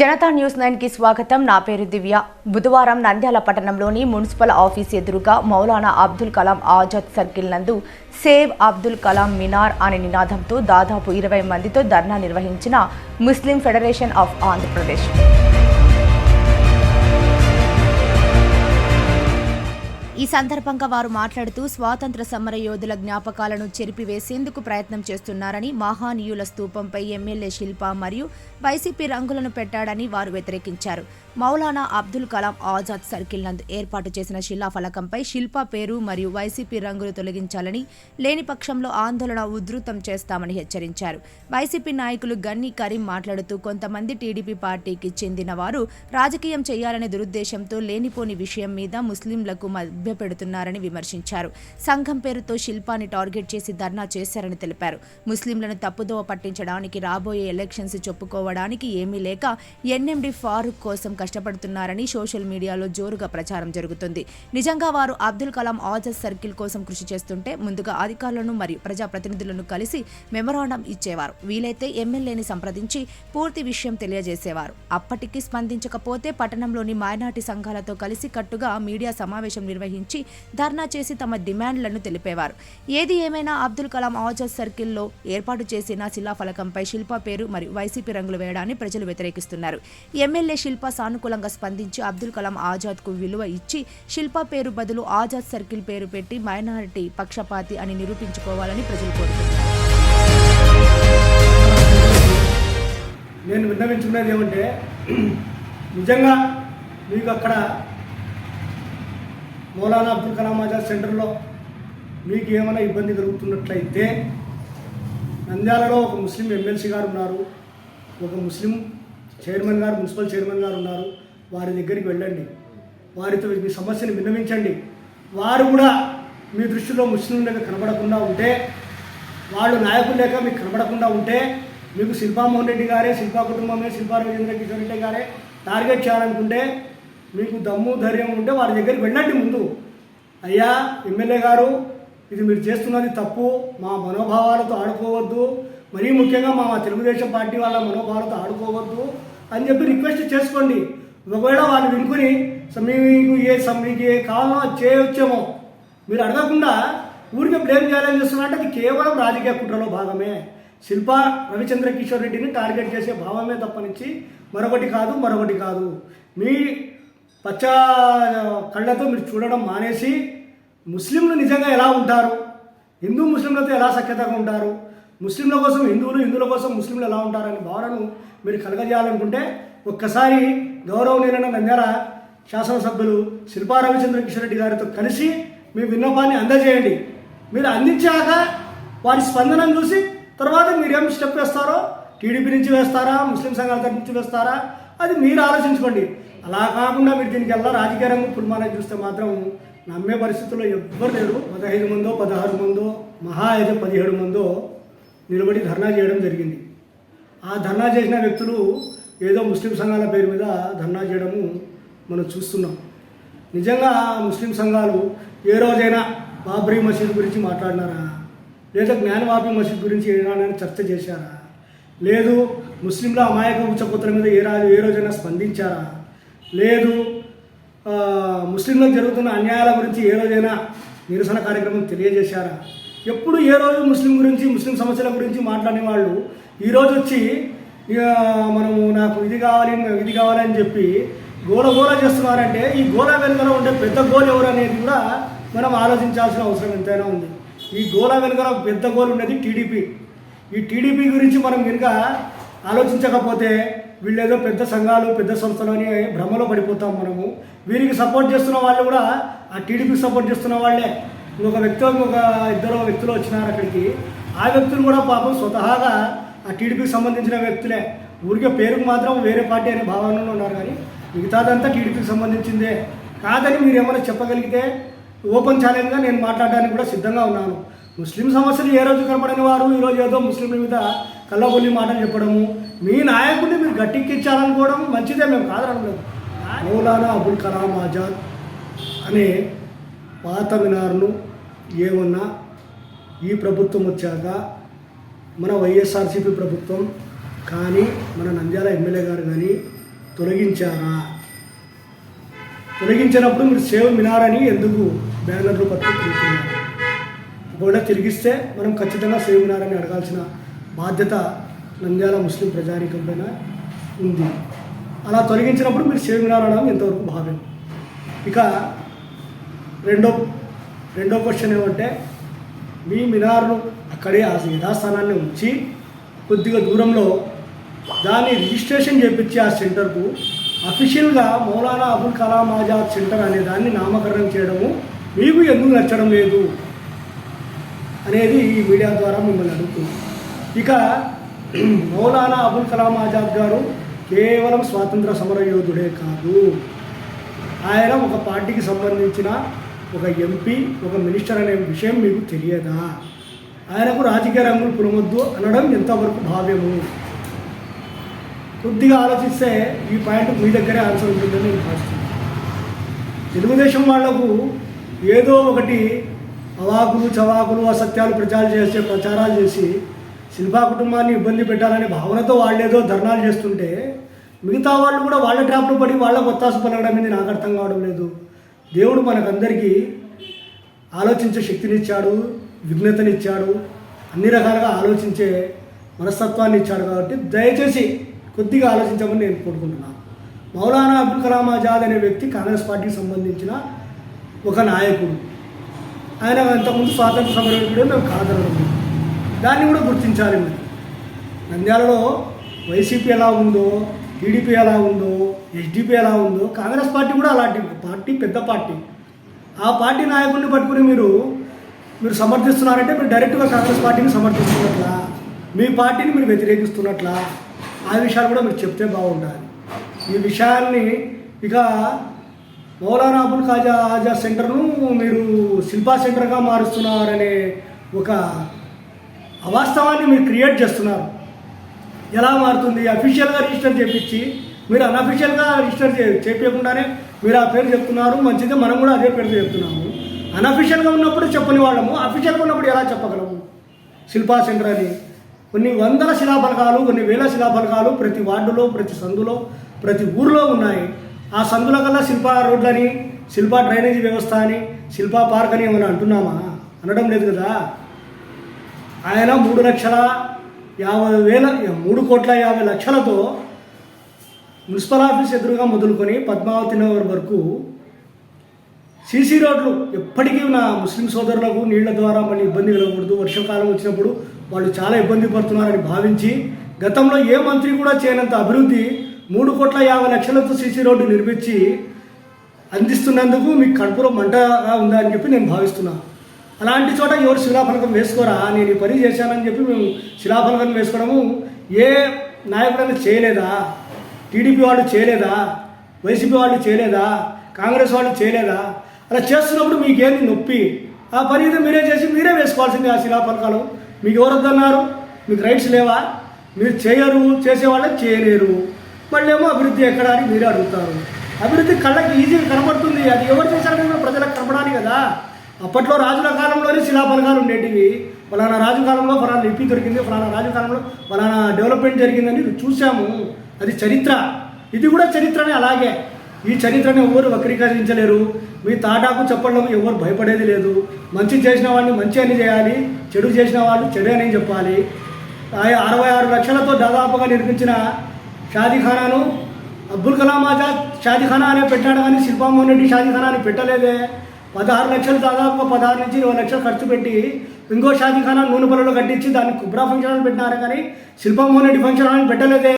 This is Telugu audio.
జనతా న్యూస్ నైన్కి స్వాగతం. నా పేరు దివ్య. బుధవారం నంద్యాల పట్టణంలోని మున్సిపల్ ఆఫీస్ ఎదురుగా మౌలానా అబ్దుల్ కలాం ఆజాద్ సర్కిల్ నందు సేవ్ అబ్దుల్ కలాం మినార్ అనే నినాదంతో దాదాపు ఇరవై మందితో ధర్నా నిర్వహించిన ముస్లిం ఫెడరేషన్ ఆఫ్ ఆంధ్రప్రదేశ్. ఈ సందర్భంగా వారు మాట్లాడుతూ స్వాతంత్ర సమర యోధుల జ్ఞాపకాలను చెరిపివేసేందుకు ప్రయత్నం చేస్తున్నారని మహానీయుల స్తూపంపై ఎమ్మెల్యే శిల్ప మరియు వైసీపీ రంగులను పెట్టాడని వారు వ్యతిరేకించారు. మౌలానా అబ్దుల్ కలాం ఆజాద్ సర్కిల్ నందు ఏర్పాటు చేసిన శిలాఫలకంపై శిల్ప పేరు మరియు వైసీపీ రంగులు తొలగించాలని లేని పక్షంలో ఆందోళన ఉధృతం చేస్తామని హెచ్చరించారు. వైసీపీ నాయకులు గన్ని కరీం మాట్లాడుతూ కొంతమంది టీడీపీ పార్టీకి చెందిన వారు రాజకీయం చేయాలనే దురుద్దేశంతో లేనిపోని విషయం మీద ముస్లింలకు మభ్యపెడుతున్నారని విమర్శించారు. సంఘం పేరుతో శిల్పాన్ని టార్గెట్ చేసి ధర్నా చేశారని తెలిపారు. ముస్లింలను తప్పుదోవ పట్టించడానికి రాబోయే ఎలక్షన్స్ చెప్పుకోవడానికి ఏమీ లేక ఎన్ఎండి ఫారూక్ కోసం కష్టపడుతున్నారని సోషల్ మీడియాలో జోరుగా ప్రచారం జరుగుతుంది. నిజంగా వారు అబ్దుల్ కలాం ఆజాద్ సర్కిల్ కోసం కృషి చేస్తుంటే ముందుగా అధికారులను మరియు ప్రజాప్రతినిధులను కలిసి మెమరాండం ఇచ్చేవారు. వీలైతే ఎమ్మెల్యేని సంప్రదించి పూర్తి విషయం తెలియజేసేవారు. అప్పటికి స్పందించకపోతే పట్టణంలోని మైనార్టీ సంఘాలతో కలిసి కట్టుగా మీడియా సమావేశం నిర్వహించి ధర్నా చేసి తమ డిమాండ్లను తెలిపేవారు. ఏది ఏమైనా అబ్దుల్ కలాం ఆజాద్ సర్కిల్లో ఏర్పాటు చేసిన శిలాఫలకంపై శిల్ప పేరు మరియు వైసీపీ రంగులు వేయడాన్ని ప్రజలు వ్యతిరేకిస్తున్నారు. ఎమ్మెల్యే శిల్ప సానుకూలంగా స్పందించి అబ్దుల్ కలాం ఆజాద్కు విలువ ఇచ్చి శిల్ప పేరు బదులు ఆజాద్ సర్కిల్ పేరు పెట్టి మైనారిటీ పక్షపాతి అని నిరూపించుకోవాలని ప్రజలు కోరుతున్నారు. నేను విన్నవించుకునేది ఏమంటే నిజంగా మీకు అక్కడ మౌలానా అబ్దుల్ కలాం ఆజాద్ సెంటర్లో మీకు ఏమైనా ఇబ్బంది కలుగుతున్నట్లయితే నంద్యాలలో ఒక ముస్లిం ఎమ్మెల్సీ గారు ఉన్నారు. ఒక ముస్లిం చైర్మన్ గారు మున్సిపల్ చైర్మన్ గారు ఉన్నారు. వారి దగ్గరికి వెళ్ళండి. వారితో మీ సమస్యను విన్నవించండి. వారు కూడా మీ దృష్టిలో ముస్లింలుగా కనబడకుండా ఉంటే వాళ్ళు నాయకులు లేక మీకు కనబడకుండా ఉంటే మీకు శిల్పామోహన్ రెడ్డి గారే శిల్పా కుటుంబమే శిల్పా రవీంద్ర కిషోర్ రెడ్డి గారే టార్గెట్ చేయాలనుకుంటే మీకు దమ్ము ధైర్యం ఉంటే వారి దగ్గరికి వెళ్ళండి ముందు. అయ్యా ఎమ్మెల్యే గారు ఇది మీరు చేస్తున్నది తప్పు. మా మనోభావాలతో ఆడుకోవద్దు. మరీ ముఖ్యంగా మా తెలుగుదేశం పార్టీ వాళ్ళ మనోభారత ఆడుకోవద్దు అని చెప్పి రిక్వెస్ట్ చేసుకోండి. ఒకవేళ వాళ్ళు వినుకుని మీకు ఏ మీకు ఏ కావాలో అది చేయవచ్చేమో మీరు అడగకుండా ఊరికి బ్లేమ్ చేయాలని చేస్తున్నారంటే అది కేవలం రాజకీయ కుట్రలో భాగమే. శిల్పా రవిచంద్ర కిషోర్ రెడ్డిని టార్గెట్ చేసే భావమే తప్పనించి మరొకటి కాదు మరొకటి కాదు. మీ పచ్చ కళ్ళతో మీరు చూడడం మానేసి ముస్లింలు నిజంగా ఎలా ఉంటారు? హిందూ ముస్లింలతో ఎలా సఖ్యతగా ఉంటారు? ముస్లింల కోసం హిందువులు హిందువుల కోసం ముస్లింలు ఎలా ఉంటారనే భావనను మీరు కలగజేయాలనుకుంటే ఒక్కసారి గౌరవనీయులైన నంద్యాల శాసనసభ్యులు శిల్పా రవిచంద్ర కిషోర్ రెడ్డి గారితో కలిసి మీ విన్నపాన్ని అందజేయండి. మీరు అందించాక వారి స్పందనను చూసి తర్వాత మీరు ఏం స్టెప్ వేస్తారో టీడీపీ నుంచి వేస్తారా ముస్లిం సంఘాల నుంచి వేస్తారా అది మీరు ఆలోచించుకోండి. అలా కాకుండా మీరు దీనికి ఎలా రాజకీయ రంగం పుల్మానం చూస్తే మాత్రం నమ్మే పరిస్థితుల్లో ఎవ్వరు లేరు. పదహైదు మందో పదహారు మందో మహా అయితే పదిహేడు మందో నిలబడి ధర్నా చేయడం జరిగింది. ఆ ధర్నా చేసిన వ్యక్తులు ఏదో ముస్లిం సంఘాల పేరు మీద ధర్నా చేయడము మనం చూస్తున్నాం. నిజంగా ఆ ముస్లిం సంఘాలు ఏ రోజైనా బాబ్రీ మసీద్ గురించి మాట్లాడినారా? లేదా జ్ఞానవాపి మసీద్ గురించి ఏదైనా చర్చ చేశారా? లేదు ముస్లింల అమాయక ఉచ్చపుత్ర మీద ఏ రాజు ఏ రోజైనా స్పందించారా? లేదు ముస్లింలకు జరుగుతున్న అన్యాయాల గురించి ఏ రోజైనా నిరసన కార్యక్రమం తెలియజేశారా? ఎప్పుడు ఏ రోజు ముస్లిం గురించి ముస్లిం సమస్యల గురించి మాట్లాడిన వాళ్ళు ఈరోజు వచ్చి ఇక మనము నాకు ఇది కావాలి నాకు ఇది కావాలి అని చెప్పి గోల గోల చేస్తున్నారంటే ఈ గోల వెనుకల ఉండే పెద్ద గోల్ ఎవరు అనేది కూడా మనం ఆలోచించాల్సిన అవసరం ఎంతైనా ఉంది. ఈ గోల వెనుకల పెద్ద గోల్ ఉన్నది టీడీపీ. ఈ టీడీపీ గురించి మనం కనుక ఆలోచించకపోతే వీళ్ళేదో పెద్ద సంఘాలు పెద్ద సంస్థలు అని భ్రమలో పడిపోతాం మనము. వీరికి సపోర్ట్ చేస్తున్న వాళ్ళు కూడా ఆ టీడీపీకి సపోర్ట్ చేస్తున్న వాళ్ళే. ఇంకొక వ్యక్తి ఒక ఇద్దరు వ్యక్తులు వచ్చినారు అక్కడికి. ఆ వ్యక్తులు కూడా పాపం స్వతహాగా ఆ టీడీపీకి సంబంధించిన వ్యక్తులే. ఊరికే పేరుకు మాత్రం వేరే పార్టీ అనే భావనలో ఉన్నారు కానీ మిగతాదంతా టీడీపీకి సంబంధించిందే. కాదని మీరు ఏమైనా చెప్పగలిగితే ఓపెన్ ఛాలెంజ్గా నేను మాట్లాడడానికి కూడా సిద్ధంగా ఉన్నాను. ముస్లిం సమస్యలు ఏ రోజు కనపడని వారు ఈరోజు ఏదో ముస్లింల మీద కళ్ళగొల్లి మాటలు చెప్పడము మీ నాయకుడిని మీరు గట్టెక్కించాలనుకోవడం మంచిదే మేము కాదనలేదు మౌలానా అబుల్ కలాం ఆజాద్ అనే పాత మినార్ను ఏమన్నా ఈ ప్రభుత్వం వచ్చాక మన వైఎస్ఆర్సీపీ ప్రభుత్వం కానీ మన నంద్యాల ఎమ్మెల్యే గారు కానీ తొలగించారా? తొలగించినప్పుడు మీరు సేవ మినారని ఎందుకు బ్యానర్లు పట్టుకు తిరుగుతున్నారు? ఒకవేళ తిరిగిస్తే మనం ఖచ్చితంగా సేవ మినారని అడగాల్సిన బాధ్యత నంద్యాల ముస్లిం ప్రజానీకం పైన ఉంది. అలా తొలగించినప్పుడు మీరు సేవ మినార్ అనడం ఎంతవరకు భావ్యం? ఇక రెండో రెండో క్వశ్చన్ ఏమంటే మీ మినార్ను అక్కడే ఆ యథాస్థానాన్ని ఉంచి కొద్దిగా దూరంలో దాన్ని రిజిస్ట్రేషన్ చేపించి ఆ సెంటర్కు అఫీషియల్గా మౌలానా అబుల్ కలాం ఆజాద్ సెంటర్ అనే దాన్ని నామకరణం చేయడము మీకు ఎందుకు నచ్చడం లేదు అనేది ఈ మీడియా ద్వారా మిమ్మల్ని అడుగుతుంది ఇక మౌలానా అబుల్ కలాం ఆజాద్ గారు కేవలం స్వాతంత్ర సమర యోధుడే కాదు. ఆయన ఒక పార్టీకి సంబంధించిన ఒక ఎంపీ ఒక మినిస్టర్ అనే విషయం మీకు తెలియదా? ఆయనకు రాజకీయ రంగులు పురమొద్దు అనడం ఎంతవరకు భావ్యము? కొద్దిగా ఆలోచిస్తే ఈ పాయింట్ మీ దగ్గరే ఆన్సర్ ఉంటుందని నేను భావిస్తున్నాను. తెలుగుదేశం వాళ్ళకు ఏదో ఒకటి అవాకులు చవాకులు అసత్యాలు ప్రచారం చేసే ప్రచారాలు చేసి శిల్పా కుటుంబాన్ని ఇబ్బంది పెట్టాలనే భావనతో వాళ్ళేదో ధర్నాలు చేస్తుంటే మిగతా వాళ్ళు కూడా వాళ్ళ ట్రాప్లో పడి వాళ్ళ కొత్త పలకడం అనేది నాకు అర్థం కావడం లేదు. దేవుడు మనకందరికీ ఆలోచించే శక్తినిచ్చాడు విఘ్నతనిచ్చాడు అన్ని రకాలుగా ఆలోచించే మనస్తత్వాన్ని ఇచ్చాడు కాబట్టి దయచేసి కొద్దిగా ఆలోచించమని నేను కోరుకుంటున్నాను మౌలానా అబ్దుల్ కలాం ఆజాద్ అనే వ్యక్తి కాంగ్రెస్ పార్టీకి సంబంధించిన ఒక నాయకుడు. ఆయన అంతకుముందు స్వాతంత్ర సమరయోధుడు మేము కాదనడం దాన్ని కూడా గుర్తించాలి మరి. నంద్యాలలో వైసీపీ ఎలా ఉందో టీడీపీ ఎలా ఉందో ఎస్డిపి ఎలా ఉందో కాంగ్రెస్ పార్టీ కూడా అలాంటి పార్టీ పెద్ద పార్టీ. ఆ పార్టీ నాయకుడిని పట్టుకుని మీరు మీరు సమర్థిస్తున్నారంటే మీరు డైరెక్ట్గా కాంగ్రెస్ పార్టీని సమర్థిస్తున్నట్లా మీ పార్టీని మీరు వ్యతిరేకిస్తున్నట్లా ఆ విషయాలు కూడా మీరు చెప్తే బాగుండాలి. ఈ విషయాన్ని ఇక మౌలానా అబుల్ ఖాజా ఆజా సెంటర్ను మీరు శిల్పా సెంటర్గా మారుస్తున్నారనే ఒక అవాస్తవాన్ని మీరు క్రియేట్ చేస్తున్నారు. ఎలా మారుతుంది? అఫీషియల్గా రిజిస్టర్ చేపించి మీరు అన్అఫీషియల్గా రిజిస్టర్ చే చేపించకుండానే మీరు ఆ పేరు చెప్తున్నారు మంచిది మనం కూడా అదే పేరు చెప్తున్నాము. అన్అఫీషియల్గా ఉన్నప్పుడు చెప్పని వాళ్ళము అఫీషియల్గా ఉన్నప్పుడు ఎలా చెప్పగలము? శిల్పా సెంటర్ అని. కొన్ని వందల శిలాఫలకాలు కొన్ని వేల శిలాఫలకాలు ప్రతి వార్డులో ప్రతి సందులో ప్రతి ఊర్లో ఉన్నాయి. ఆ సందుల కల్లా శిల్పా రోడ్లని శిల్పా డ్రైనేజీ వ్యవస్థ అని శిల్పా పార్క్ అని ఏమైనా అంటున్నామా? అనడం లేదు కదా. ఆయన మూడు లక్షల యాభై వేల మూడు కోట్ల యాభై లక్షలతో మున్సిపల్ ఆఫీస్ ఎదురుగా మొదలుకొని పద్మావతి నగర్ వరకు సీసీ రోడ్లు ఎప్పటికీ నా ముస్లిం సోదరులకు నీళ్ళ ద్వారా మళ్ళీ ఇబ్బంది కలగకూడదు. వర్షాకాలం వచ్చినప్పుడు వాళ్ళు చాలా ఇబ్బంది పడుతున్నారని భావించి గతంలో ఏ మంత్రి కూడా చేయనంత అభివృద్ధి మూడు కోట్ల యాభై లక్షలతో సీసీ రోడ్డు నిర్మించి అందిస్తున్నందుకు మీకు కడుపులో మంటగా ఉందా అని చెప్పి నేను భావిస్తున్నాను అలాంటి చోట ఎవరు శిలాఫలకం వేసుకోరా? నేను ఈ పని చేశానని చెప్పి మేము శిలాఫలకం వేసుకోవడము ఏ నాయకుడైనా చేయలేదా? టీడీపీ వాళ్ళు చేయలేదా? వైసీపీ వాళ్ళు చేయలేదా? కాంగ్రెస్ వాళ్ళు చేయలేదా? అలా చేస్తున్నప్పుడు మీకేంది నొప్పి? ఆ పని మీరే చేసి మీరే వేసుకోవాల్సింది ఆ శిలాఫలకాలు. మీకు ఎవరు వద్దన్నారు? మీకు రైట్స్ లేవా? మీరు చేయరు చేసేవాళ్ళకి చేయలేరు. మళ్ళీ ఏమో అభివృద్ధి ఎక్కడ అని మీరే అడుగుతారు. అభివృద్ధి కళ్ళకి ఈజీగా కనబడుతుంది. అది ఎవరు చేశారని ప్రజలకు కనపడాలి కదా. అప్పట్లో రాజుల కాలంలోనే శిలాఫలకాలు ఉండేటివి. ఫలానా రాజు కాలంలో ఫలానా లిపి దొరికింది ఫలానా రాజు కాలంలో ఫలానా డెవలప్మెంట్ జరిగిందని చూసాము అది చరిత్ర. ఇది కూడా చరిత్రనే అలాగే. ఈ చరిత్రని ఎవరు వక్రీకరించలేరు. మీ తాటాకు చెప్పడం ఎవరు భయపడేది లేదు. మంచి చేసిన వాడిని మంచి అని చేయాలి చెడు చేసిన వాళ్ళు చెడు అని చెప్పాలి. అరవై ఆరు లక్షలతో దాదాపుగా నిర్మించిన షాదీఖానాను అబ్దుల్ కలాం ఆజాద్ షాదీఖానా అనే పెట్టాడు కానీ శిల్పామోహన్ రెడ్డి షాదీఖానా అని పెట్టలేదే. పదహారు లక్షలు దాదాపుగా పదహారు నుంచి ఇరవై లక్షలు ఖర్చు పెట్టి ఇంకో షాదీఖానా నూనె పొలంలో కట్టించి దాన్ని కుబ్రా ఫంక్షన్ హాల్ పెట్టినారు కానీ శిల్పామోహన్ రెడ్డి ఫంక్షన్ హాల్ పెట్టలేదే.